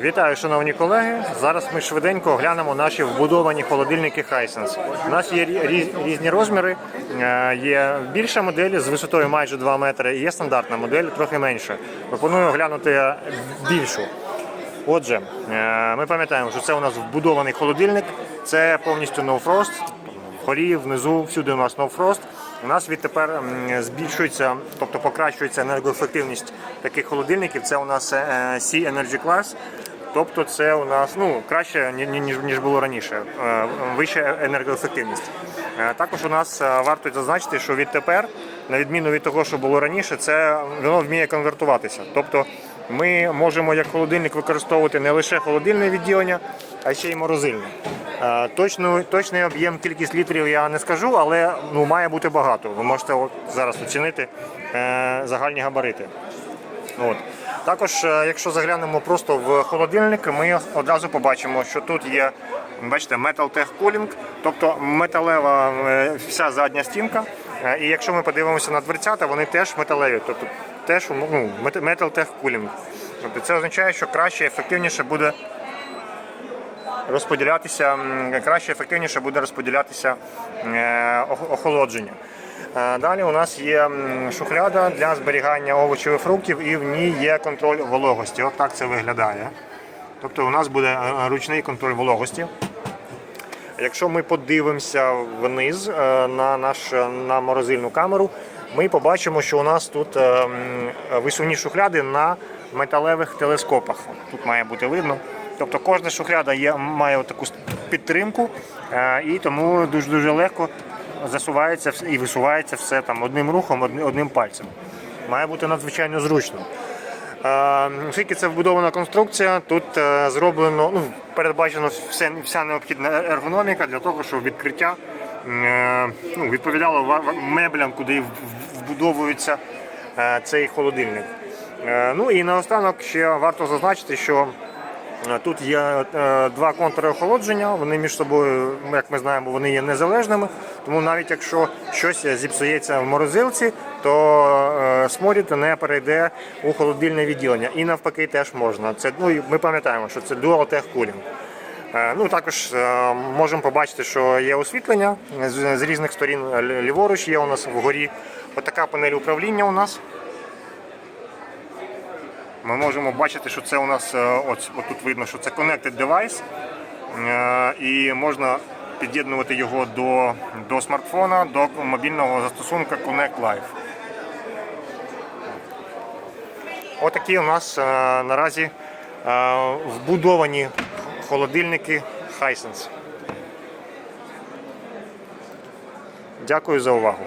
Вітаю, шановні колеги. Зараз ми швиденько оглянемо наші вбудовані холодильники Hisense. У нас є різні розміри. Е, Є більша модель з висотою майже 2 метри, і є стандартна модель, трохи менша. Пропоную оглянути більшу. Отже, е, ми пам'ятаємо, що це у нас вбудований холодильник, це повністю no frost. Вгорі, внизу, всюди у нас no frost. У нас відтепер збільшується, тобто покращується енергоефективність таких холодильників. Це у нас е, C Energy Class. Тобто це у нас ну, краще, ні- ні- ніж, ніж було раніше, е, вища енергоефективність. Е, Також у нас е, варто зазначити, що відтепер, на відміну від того, що було раніше, це воно вміє конвертуватися. Тобто ми можемо як холодильник використовувати не лише холодильне відділення, а ще й морозильне. Е, Точну, точний об'єм, кількість літрів я не скажу, але ну, має бути багато. Ви можете от зараз оцінити е, загальні габарити. От. Також, е, якщо заглянемо просто в холодильник, ми одразу побачимо, що тут є, бачите, Metal Tech Cooling, тобто металева вся задня стінка. І якщо ми подивимося на дверцята, вони теж металеві, тобто теж ну, Metal Tech Cooling. Тобто це означає, що краще, ефективніше буде розподілятися, краще ефективніше буде розподілятися е, охолодження. Е, Далі у нас є шухляда для зберігання овочів і фруктів, і в ній є контроль вологості. От так це виглядає. Тобто у нас буде е, ручний контроль вологості. Якщо ми подивимося вниз на наш на морозильну камеру, ми побачимо, що у нас тут висувні шухляди на металевих телескопах. Тут має бути видно. Тобто кожна шухляда є, має таку підтримку, е, і тому дуже дуже легко засувається і висувається все там одним рухом, одним пальцем. Має бути надзвичайно зручно. Е, Оскільки це вбудована конструкція, тут е, зроблено, ну, передбачено все, вся необхідна ергономіка для того, щоб відкриття ну, відповідало меблям, куди вбудовується цей холодильник. Ну і наостанок ще варто зазначити, що Тут є е, два контури охолодження, вони між собою, як ми знаємо, вони є незалежними. Тому навіть якщо щось зіпсується в морозилці, то е, сморід не перейде у холодильне відділення. І навпаки теж можна. Це, ну, ми пам'ятаємо, що це Dual Tech Cooling. Е, Ну, також е, можемо побачити, що є освітлення з різних сторін. Ліворуч є у нас вгорі. Отака панель управління у нас. Ми можемо бачити, що це у нас е, от, от тут видно, що це connected. Е, І можна під'єднувати його до, до смартфона, до мобільного застосунка Connect Live. Отакі у нас е, наразі е, вбудовані холодильники Hisense. Дякую за увагу.